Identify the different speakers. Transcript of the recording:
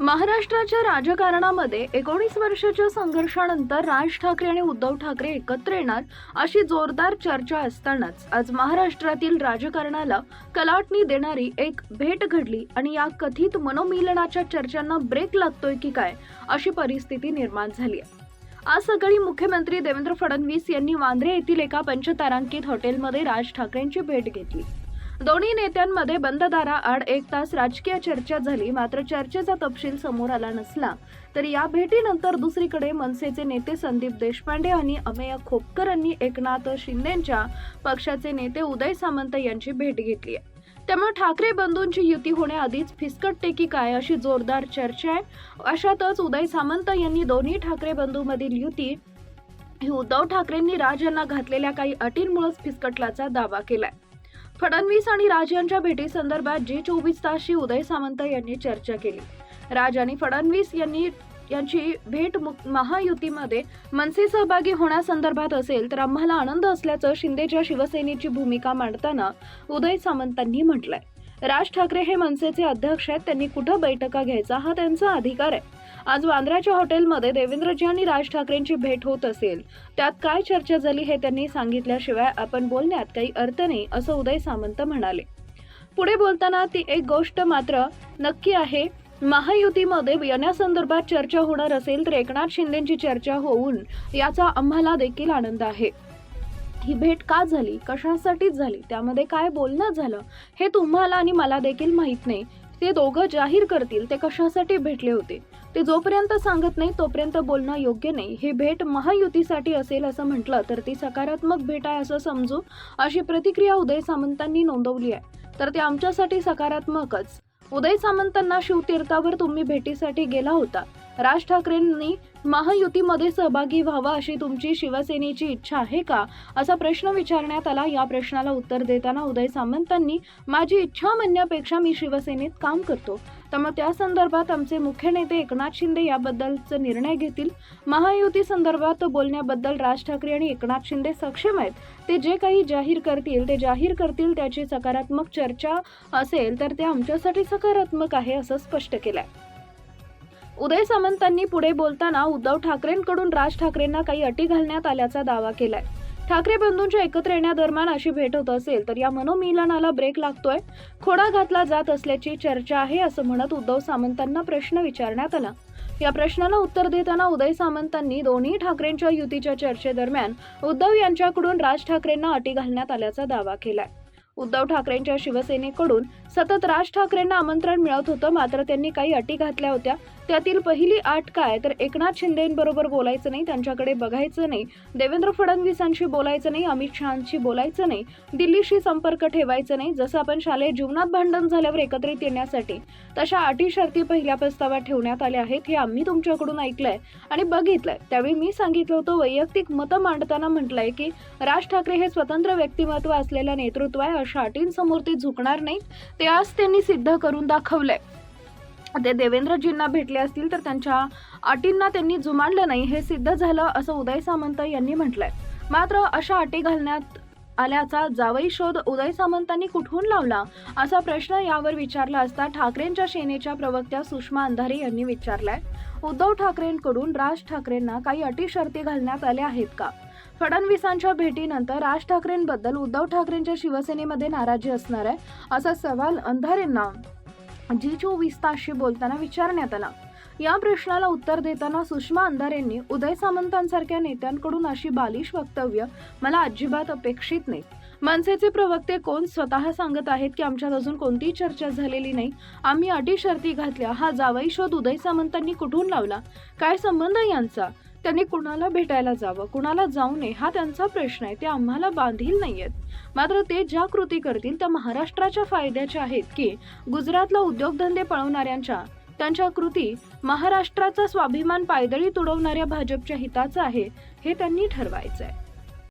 Speaker 1: महाराष्ट्राच्या राजकारणामध्ये एकोणीस वर्षाच्या संघर्षानंतर राज ठाकरे आणि उद्धव ठाकरे एकत्र येणार अशी जोरदार चर्चा असतानाच आज महाराष्ट्रातील राजकारणाला कलाटणी देणारी एक भेट घडली आणि या कथित मनोमिलनाच्या चर्चांना ब्रेक लागतोय की काय अशी परिस्थिती निर्माण झाली आहे. आज सकाळी मुख्यमंत्री देवेंद्र फडणवीस यांनी वांद्रे येथील एका पंचतारांकित हॉटेलमध्ये राज ठाकरेंची भेट घेतली. दोन्ही नेत्यांमध्ये बंद दाराआड एक तास राजकीय चर्चा झाली मात्र चर्चेचा तपशील समोर आला नसला. तर या भेटीनंतर दुसरीकडे मनसेचे नेते संदीप देशपांडे आणि अमेय खोपकर यांनी एकनाथ शिंदेच्या पक्षाचे नेते उदय सामंत यांची भेट घेतली आहे. त्यामुळे ठाकरे बंधूंची युती होण्याआधीच फिसकटते की काय अशी जोरदार चर्चा आहे? अशातच उदय सामंत यांनी दोन्ही ठाकरे बंधूंमधील युती ही उद्धव ठाकरेंनी राज यांना घातलेल्या काही अटींमुळेच फिसकटल्याचा दावा केलाय. फडणवीस आणि राज यांच्या भेटीसंदर्भात जी चोवीस तासशी उदय सामंत यांनी चर्चा केली. राज आणि फडणवीस यांनी यांची भेट मु- महायुतीमध्ये मनसे सहभागी होण्यासंदर्भात असेल तर आम्हाला आनंद असल्याचं शिंदेच्या शिवसेनेची भूमिका मांडताना उदय सामंतांनी म्हटलंय. राज ठाकरे हे मनसेचे अध्यक्ष आहेत. त्यांनी कुठं बैठका घ्यायचा हा त्यांचा अधिकार आहे. आज वांद्र्याच्या हॉटेलमध्ये देवेंद्रजी आणि राज ठाकरेंची भेट होत असेल. त्यात काय चर्चा झाली हे त्यांनी सांगितल्याशिवाय आपण बोलण्यात काही अर्थ नाही असं उदय सामंत म्हणाले. पुढे बोलताना ती एक गोष्ट मात्र नक्की आहे. महायुतीमध्ये येण्यासंदर्भात चर्चा होणार असेल तर एकनाथ शिंदेची चर्चा होऊन याचा आम्हाला देखील आनंद आहे. ही भेट का झाली? कशासाठीच झाली? त्यामध्ये काय बोलणं झालं? हे तुम्हाला आणि मला देखील माहीत नाही. ते दोघं जाहीर करतील ते कशासाठी भेटले होते? ते जोपर्यंत सांगत नाही तोपर्यंत बोलणं योग्य नाही. ही भेट महायुतीसाठी असेल असं म्हटलं तर ती सकारात्मक भेट आहे असं समजू अशी प्रतिक्रिया उदय सामंतांनी नोंदवली आहे. तर ते आमच्यासाठी सकारात्मकच. उदय सामंतांना शिवतीर्थावर तुम्ही भेटीसाठी गेला होता. राज ठाकरेंनी महायुतीमध्ये सहभागी व्हावा अशी तुमची शिवसेनेची इच्छा आहे का? असा प्रश्न विचारण्यात आला. या प्रश्नाला उत्तर देताना उदय सामंतांनी माझी इच्छा म्हणण्यापेक्षा मी शिवसेनेत काम करतो. त्यामुळे त्या संदर्भात आमचे मुख्य नेते एकनाथ शिंदे याबद्दलचा निर्णय घेतील? महायुती संदर्भात बोलण्याबद्दल राज ठाकरे आणि एकनाथ शिंदे सक्षम आहेत. ते जे काही जाहीर करतील ते जाहीर करतील त्याची सकारात्मक चर्चा असेल तर ते आमच्यासाठी सकारात्मक आहे असं स्पष्ट केलंय. उदय सामंतांनी पुढे बोलताना उद्धव ठाकरेंकडून राज ठाकरेंना काही अटी घालण्यात आल्याचा दावा केलाय. ठाकरे बंधूंच्या एकत्र येण्यादरम्यान अशी भेट होत असेल तर या मनोमिलनाला ब्रेक लागतोय. खोडा घातला जात असल्याची चर्चा आहे असं म्हणत उद्धव सामंतांना प्रश्न विचारण्यात आला. या प्रश्नाला उत्तर देताना उदय सामंतांनी दोन्ही ठाकरेंच्या युतीच्या चर्चेदरम्यान उद्धव यांच्याकडून राज ठाकरेंना अटी घालण्यात आल्याचा दावा केलाय. उद्धव ठाकरेंच्या शिवसेनेकडून सतत राज ठाकरेंना आमंत्रण मिळत होतं मात्र त्यांनी काही अटी घातल्या होत्या. त्यातील पहिली अट काय? तर एकनाथ शिंदेबरोबर बोलायचं नाही त्यांच्याकडे बघायचं नाही. देवेंद्र फडणवीसांशी बोलायचं नाही अमित शहाशी बोलायचं नाही. दिल्लीशी संपर्क ठेवायचं नाही जसं आपण शालेय जीवनात भांडण झाल्यावर एकत्रित येण्यासाठी. तशा अटी शर्ती पहिल्या प्रस्तावात ठेवण्यात आल्या आहेत हे आम्ही तुमच्याकडून ऐकलंय आणि बघितलंय. त्यावेळी मी सांगितलं होतं वैयक्तिक मतं मांडताना म्हटलंय की राज ठाकरे हे स्वतंत्र व्यक्तिमत्व असलेलं नेतृत्व आहे अशा अटींसमोर ते झुकणार नाहीत. ते आज त्यांनी सिद्ध करून दाखवलंय. ते देवेंद्रजींना भेटले असतील तर त्यांच्या अटींना त्यांनी जुमानलं नाही. हे सिद्ध झालं असं उदय सामंत यांनी म्हटलंय. मात्र अशा अटी घालण्यात आल्याचा जावई शोध उदय सामंतांनी कुठून लावला असा प्रश्न यावर विचारला असता ठाकरेंच्या सेनेच्या प्रवक्त्या सुषमा अंधारे यांनी विचारलाय. उद्धव ठाकरेंकडून राज ठाकरेंना काही अटी शर्ती घालण्यात आल्या आहेत का? फडणवीसांच्या भेटीनंतर राज ठाकरेंबद्दल उद्धव ठाकरेंच्या शिवसेनेमध्ये नाराजी असणार आहे असा सवाल अंधारेंना. जी चोवीस तासशी बोलताना विचारण्यात आला. या प्रश्नाला उत्तर देताना सुषमा अंधारेंनी उदय सामंतांसारख्या नेत्यांकडून अशी बालिश वक्तव्य मला अजिबात अपेक्षित नाही. मनसेचे प्रवक्ते कोण स्वतः सांगत आहेत की आमच्यात अजून कोणतीही चर्चा झालेली नाही. आम्ही अटी शर्ती घातल्या हा जावई शोध उदय सामंतांनी कुठून लावला? काय संबंध यांचा? त्यांनी कुणाला भेटायला जावं कुणाला जाऊ नये हा त्यांचा प्रश्न आहे. ते आम्हाला बांधील नाहीयेत. मात्र ते ज्या कृती करतील त्या महाराष्ट्राच्या फायद्याच्या आहेत की गुजरातला उद्योगधंदे पळवणाऱ्यांच्या त्यांच्या कृती महाराष्ट्राचा स्वाभिमान पायदळी तुडवणाऱ्या भाजपच्या हिताचं आहे हे त्यांनी ठरवायचं आहे